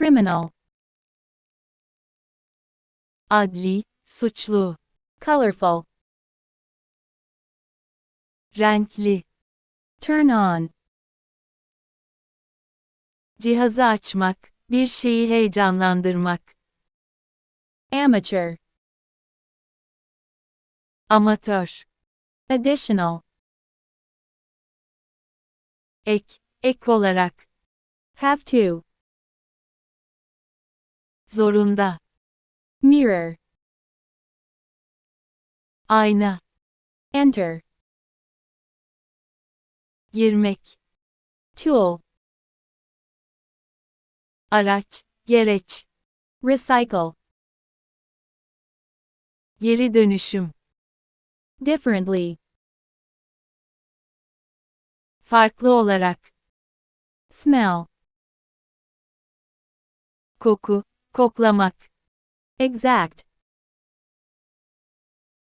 criminal, adli, suçlu, colorful, renkli, turn on, cihazı açmak, bir şeyi heyecanlandırmak, amateur, amatör, additional, ek, ek olarak, have to, zorunda, mirror, ayna, enter, girmek, tool, araç, gereç, recycle, geri dönüşüm, differently, farklı olarak, smell, koku, koklamak, exact,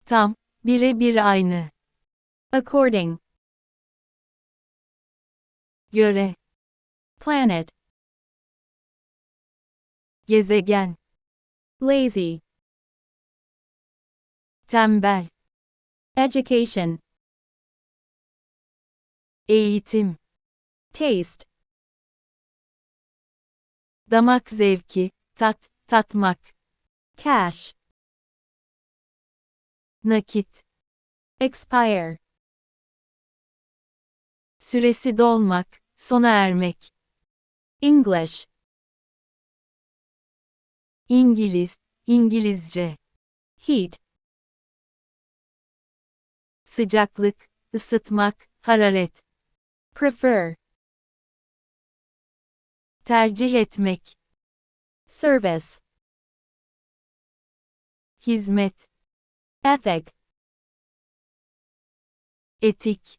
tam, birebir aynı, according, göre, planet, gezegen, lazy, tembel, education, eğitim, taste, damak zevki, tat, tatmak, cash, nakit, expire, süresi dolmak, sona ermek, English, İngiliz, İngilizce, heat, sıcaklık, ısıtmak, hararet, prefer, tercih etmek, service, hizmet, ethic, etik,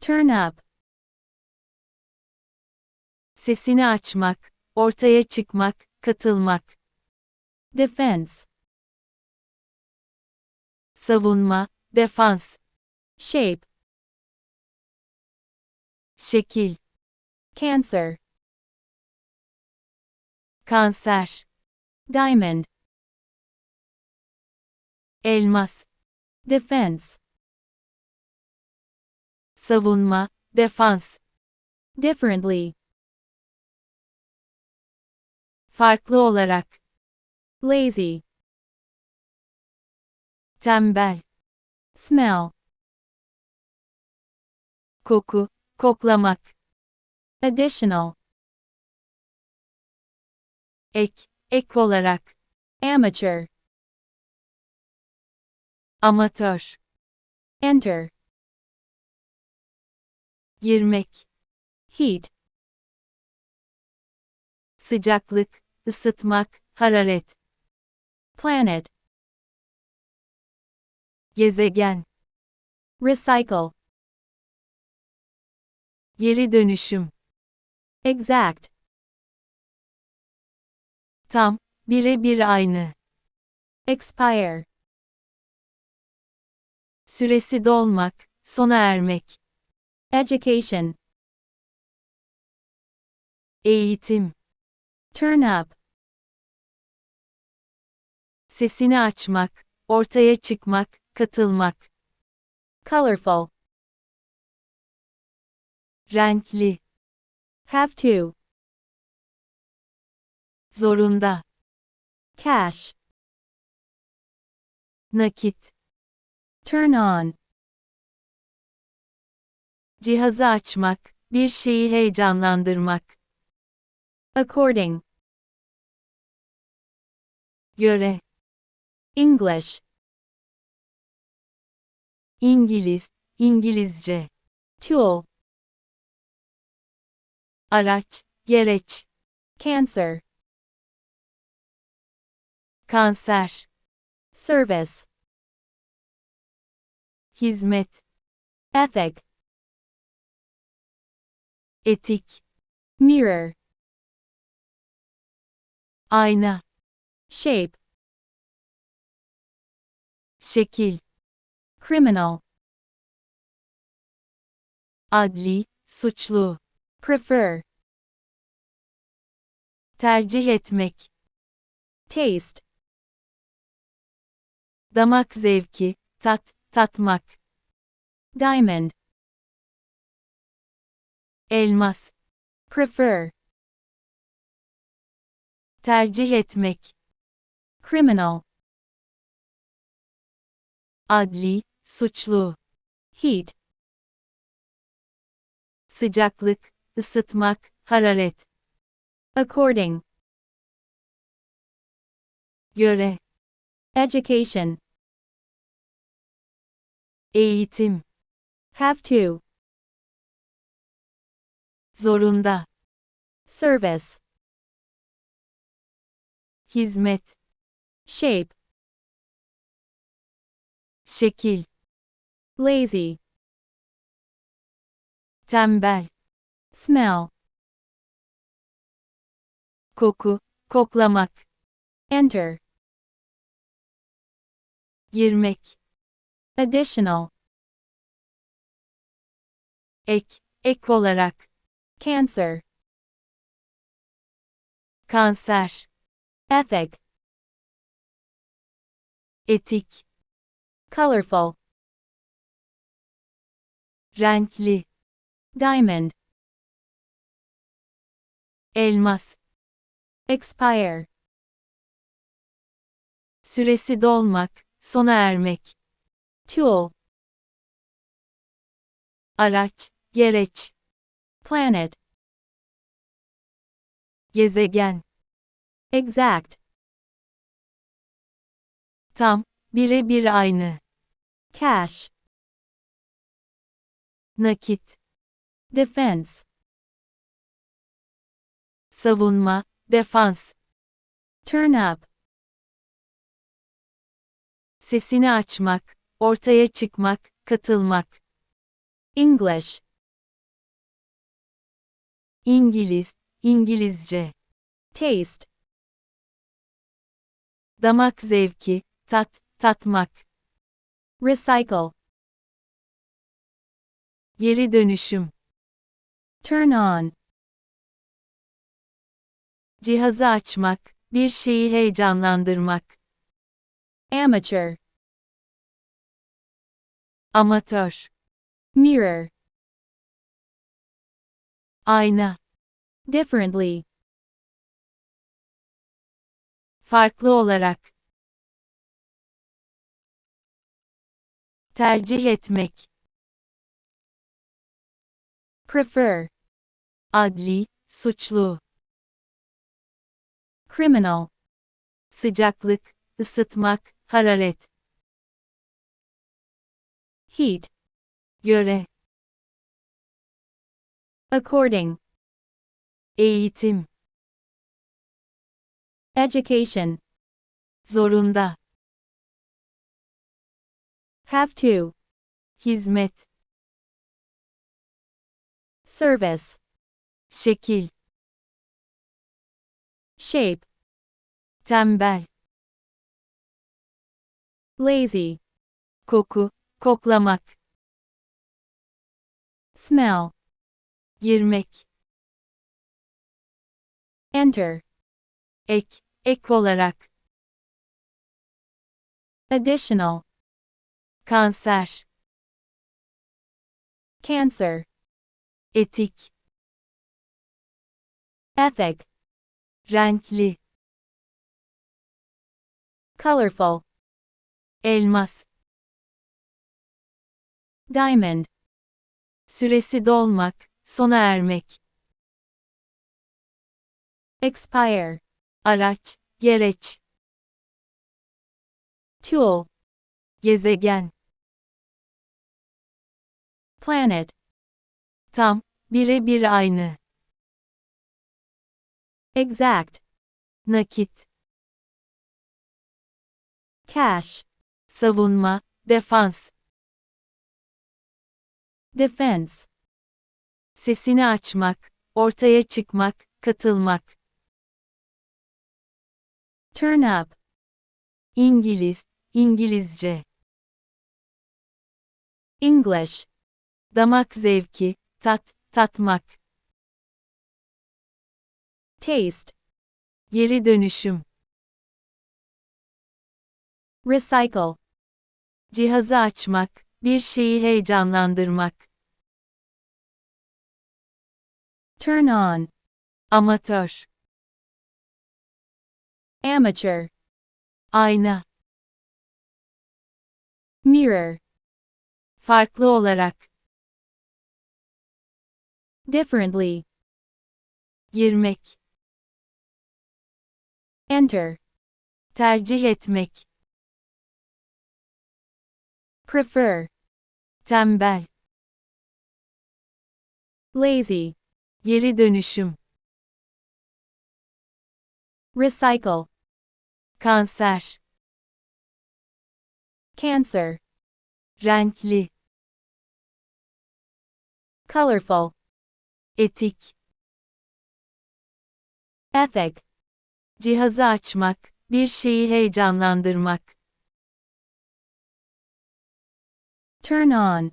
turn up, sesini açmak, ortaya çıkmak, katılmak, defense, savunma, defans, shape, şekil, cancer, kanser, diamond, elmas, defense, savunma, defans, differently, farklı olarak, lazy, tembel, smell, koku, koklamak, additional, ek, ek olarak, amateur, amatör, enter, girmek, heat, sıcaklık, ısıtmak, hararet, planet, gezegen, recycle, geri dönüşüm, exact, tam, birebir aynı, expire, süresi dolmak, sona ermek, education, eğitim, turn up, sesini açmak, ortaya çıkmak, katılmak, colorful, renkli, have to, zorunda, cash, nakit, turn on, cihazı açmak, bir şeyi heyecanlandırmak, according, göre, English, İngiliz, İngilizce, tool, araç, gereç, cancer, kanser, service, hizmet, ethic, etik, mirror, ayna, shape, şekil, criminal, adli, suçlu, prefer, Tercih etmek. taste, Damak zevki, tat, tatmak. diamond, Elmas. prefer, Tercih etmek. criminal, Adli, suçlu. heat, Sıcaklık, ısıtmak, hararet. according, Göre. Education, Eğitim. have to, Zorunda. service, Hizmet. shape, Şekil. lazy, Tembel. smell, Koku. Koklamak. enter, Girmek. additional, Ek. Ek olarak. cancer, Kanser. ethic, Etik. colorful, Renkli. diamond, Elmas. expire, Süresi dolmak. Sona ermek. tool, Araç. Gereç. planet, Gezegen. exact, Tam. Birebir aynı. cash, Nakit. defense, Savunma. Defans. turn up, Sesini açmak. Ortaya çıkmak. Katılmak. English, İngiliz. İngilizce. taste, Damak zevki. Tat. Tatmak. recycle, Geri dönüşüm. turn on, Cihazı açmak. Bir şeyi heyecanlandırmak. Amateur, Amatör. mirror, Ayna. differently, Farklı olarak. Tercih etmek. prefer, Adli, suçlu. criminal, Sıcaklık, ısıtmak, hararet. heat, Göre. according, Eğitim. education, Zorunda. have to, Hizmet. service, Şekil. shape, Tembel. Lazy, Koku. Koklamak. smell, Girmek. enter, Ek. Ek olarak. additional, Kanser. cancer, Etik. ethic, Renkli. colorful, Elmas. diamond, Süresi dolmak. Sona ermek. expire, Araç. Gereç. tool, Gezegen. planet, Tam. Birebir aynı. exact, Nakit. cash, Savunma. Defans. defense, Sesini açmak. Ortaya çıkmak. Katılmak. turn up, İngiliz. İngilizce. English, Damak zevki. Tat. Tatmak. taste, Geri dönüşüm. Recycle. Cihazı açmak, bir şeyi heyecanlandırmak. Turn on. Amatör. Amateur. Ayna. Mirror. Farklı olarak. Differently. Girmek. Enter. Tercih etmek. Prefer. Tembel. Lazy. Geri dönüşüm. Recycle. Kanser. Cancer. Renkli. Colorful. Etik. Ethic. Cihazı açmak, bir şeyi heyecanlandırmak. Turn on.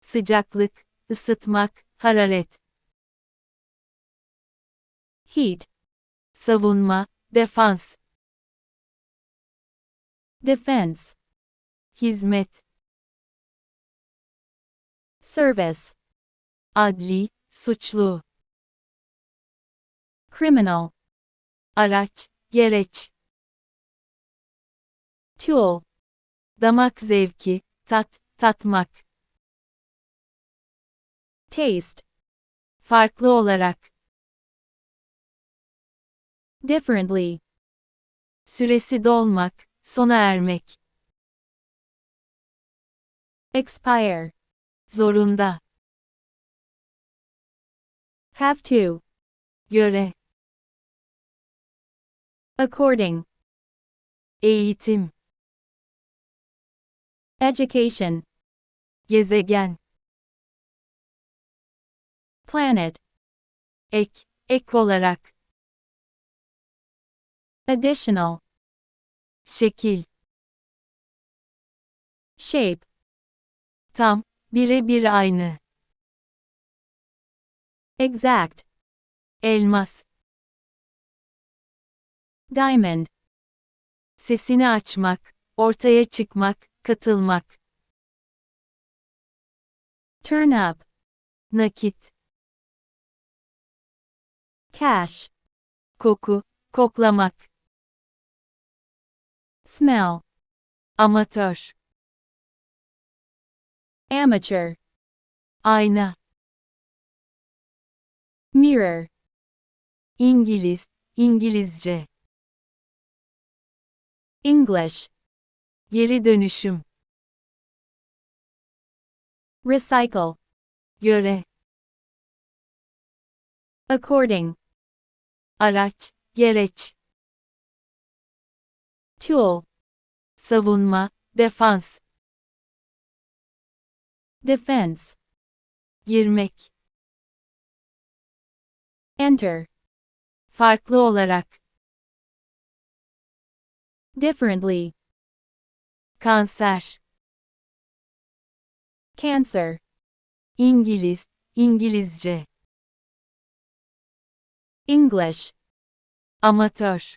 Sıcaklık, ısıtmak, hararet. Heat. Savunma, defans. Defense. Hizmet. Service. Adli, suçlu. Criminal. Araç, gereç. Tool. Damak zevki, tat, tatmak. Taste. Farklı olarak. Differently. Süresi dolmak, sona ermek. Expire. Zorunda. Have to. Göre. According. Eğitim. Education. Gezegen. Planet. Ek, ek olarak. Additional. Şekil. Shape. Tam, birebir aynı. Exact. Elmas. Diamond. Sesini açmak, ortaya çıkmak, katılmak. Turn up. Nakit. Cash. Koku, koklamak. Smell. Amatör. Amateur. Ayna. Mirror. İngiliz, İngilizce. English. Geri dönüşüm. Recycle. Göre. According. Araç, gereç. Tool. Savunma, defans. Defense. Girmek. Enter. Farklı olarak. Differently. Kanser. Cancer. İngiliz, İngilizce. English. Amatör.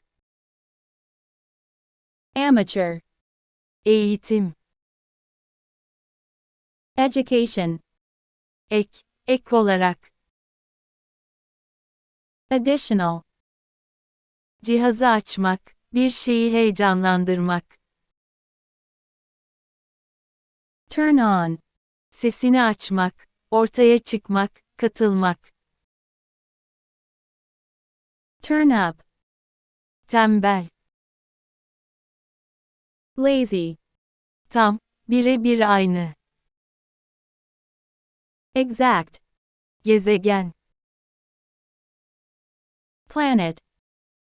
Amateur. Eğitim. Education. Ek, ek olarak. Additional. Cihazı açmak, bir şeyi heyecanlandırmak. Turn on. Sesini açmak, ortaya çıkmak, katılmak. Turn up. Tembel. Lazy. Tam, birebir aynı. Exact. Gezegen. Planet.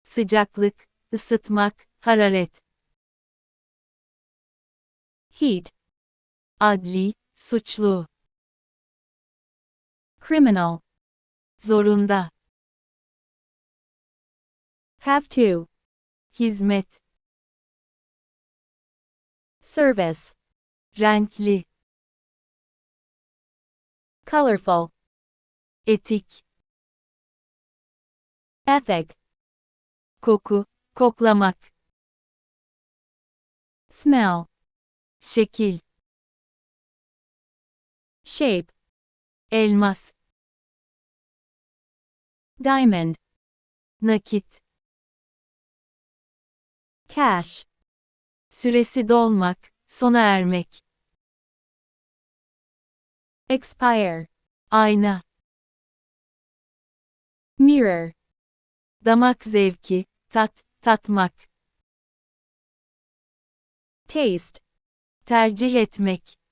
Sıcaklık, ısıtmak, hararet. Heat. Adli, suçlu. Criminal. Zorunda. Have to. Hizmet. Service. Renkli. koku, koklamak, smell, şekil, shape, elmas, diamond, nakit, cash, süresi dolmak, sona ermek, expire, ayna, mirror, damak zevki, tat, tatmak, taste, tercih etmek,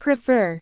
prefer,